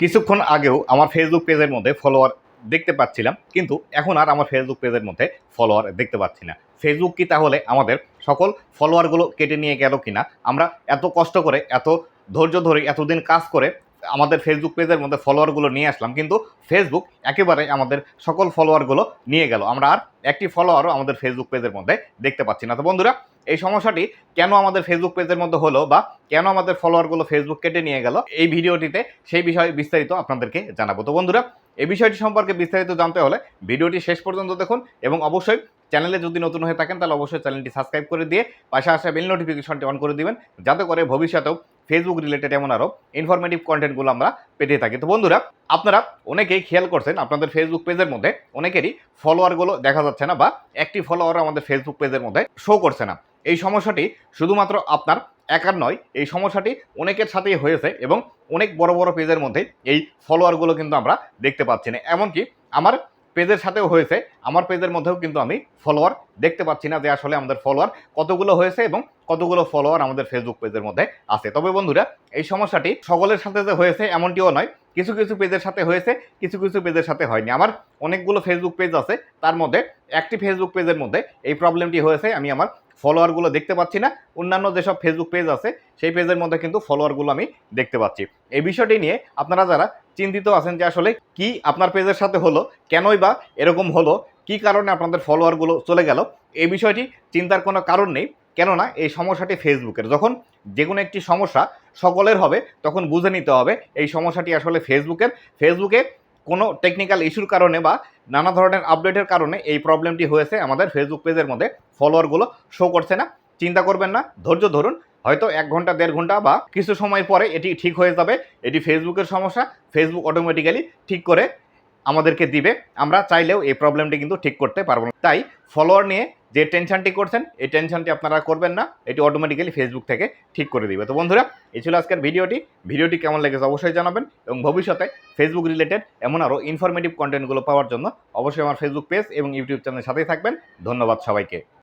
কিছুক্ষণ আগেও আমার ফেসবুক পেজের মধ্যে ফলোয়ার দেখতে পাচ্ছিলাম, কিন্তু এখন আর আমার ফেসবুক পেজের মধ্যে ফলোয়ার দেখতে পাচ্ছি না। ফেসবুক কি তাহলে আমাদের সকল ফলোয়ারগুলো কেটে নিয়ে গেল কিনা? আমরা এত কষ্ট করে, এত ধৈর্য ধরে, এতদিন কাজ করে আমাদের ফেসবুক পেজের মধ্যে ফলোয়ারগুলো নিয়ে আসলাম, কিন্তু ফেসবুক একেবারে আমাদের সকল ফলোয়ারগুলো নিয়ে গেল। আমরা আর একটি ফলোয়ারও আমাদের ফেসবুক পেজের মধ্যে দেখতে পাচ্ছি না। তো বন্ধুরা এই সমস্যাটি কেন আমাদের ফেসবুক পেজের মধ্যে হলো বা কেন আমাদের ফলোয়ারগুলো ফেসবুক কেটে নিয়ে গেল, এই ভিডিওটিতে সেই বিষয়ে বিস্তারিত আপনাদেরকে জানাব। তো বন্ধুরা, এই বিষয়টি সম্পর্কে বিস্তারিত জানতে হলে ভিডিওটি শেষ পর্যন্ত দেখুন এবং অবশ্যই চ্যানেলে যদি নতুন হয়ে থাকেন, তাহলে অবশ্যই চ্যানেলটি সাবস্ক্রাইব করে দিয়ে পাশে আসা বেল নোটিফিকেশনটি অন করে দিবেন, যাতে করে ভবিষ্যতেও ফেসবুক রিলেটেড এমন আরও ইনফরমেটিভ কন্টেন্টগুলো আমরা পেতে থাকি। তো বন্ধুরা, আপনারা অনেকেই খেয়াল করছেন আপনাদের ফেসবুক পেজের মধ্যে অনেকেরই ফলোয়ারগুলো দেখা যাচ্ছে না বা একটি ফলোয়ার আমাদের ফেসবুক পেজের মধ্যে শো করছে না। এই সমস্যাটি শুধুমাত্র আপনার একার নয়, এই সমস্যাটি অনেকের সাথেই হয়েছে এবং অনেক বড় বড় পেজের মধ্যে এই ফলোয়ারগুলো কিন্তু আমরা দেখতে পাচ্ছি না। এমনকি আমার পেজের সাথেও হয়েছে, আমার পেজের মধ্যেও কিন্তু আমি ফলোয়ার দেখতে পাচ্ছি না যে আসলে আমাদের ফলোয়ার কতগুলো হয়েছে এবং কতগুলো ফলোয়ার আমাদের ফেসবুক পেজের মধ্যে আছে। তবে বন্ধুরা, এই সমস্যাটি সকলের সাথে যে হয়েছে এমনটিও নয়, কিছু কিছু পেজের সাথে হয়েছে, কিছু কিছু পেজের সাথে হয়নি। আমার অনেকগুলো ফেসবুক পেজ আছে, তার মধ্যে একটি ফেসবুক পেজের মধ্যে এই প্রবলেমটি হয়েছে, আমি আমার ফলোয়ারগুলো দেখতে পাচ্ছি না। অন্যান্য যেসব ফেসবুক পেজ আছে, সেই পেজের মধ্যে কিন্তু ফলোয়ারগুলো আমি দেখতে পাচ্ছি। এই বিষয়টি নিয়ে আপনারা যারা চিন্তিত আছেন যে আসলে কি আপনার পেজের সাথে হলো, কেনই বা এরকম হলো, কি কারণে আপনাদের ফলোয়ারগুলো চলে গেল, এই বিষয়টি চিন্তার কোনো কারণ নেই। কেননা এই সমস্যাটি ফেসবুকের যখন যে কোনো একটি সমস্যা সকলের হবে, তখন বুঝে নিতে হবে এই সমস্যাটি আসলে ফেসবুকের ফেসবুকে কোনো টেকনিক্যাল ইস্যুর কারণে বা নানা ধরনের আপডেটের কারণে এই প্রবলেমটি হয়েছে আমাদের ফেসবুক পেজের মধ্যে। ফলোয়ারগুলো শো করছে না। চিন্তা করবেন না, ধৈর্য ধরুন। হয়তো এক ঘণ্টা, দেড় ঘণ্টা বা কিছু সময় পরে এটি ঠিক হয়ে যাবে। এটি ফেসবুকের সমস্যা। ফেসবুক অটোমেটিক্যালি ঠিক করে আমাদেরকে দিবে। আমরা চাইলেও এই প্রবলেমটি কিন্তু ঠিক করতে পারব না। তাই ফলোয়ার নিয়ে যে টেনশনটি করছেন, এই টেনশনটি আপনারা করবেন না, এটি অটোমেটিক্যালি ফেসবুক থেকে ঠিক করে দিবে। তো বন্ধুরা, এই ছিল আজকের ভিডিওটি। ভিডিওটি কেমন লেগেছে অবশ্যই জানাবেন এবং ভবিষ্যতে ফেসবুক রিলেটেড এমন আরও ইনফরমেটিভ কন্টেন্টগুলো পাওয়ার জন্য অবশ্যই আমার ফেসবুক পেজ এবং ইউটিউব চ্যানেলের সাথেই থাকবেন। ধন্যবাদ সবাইকে।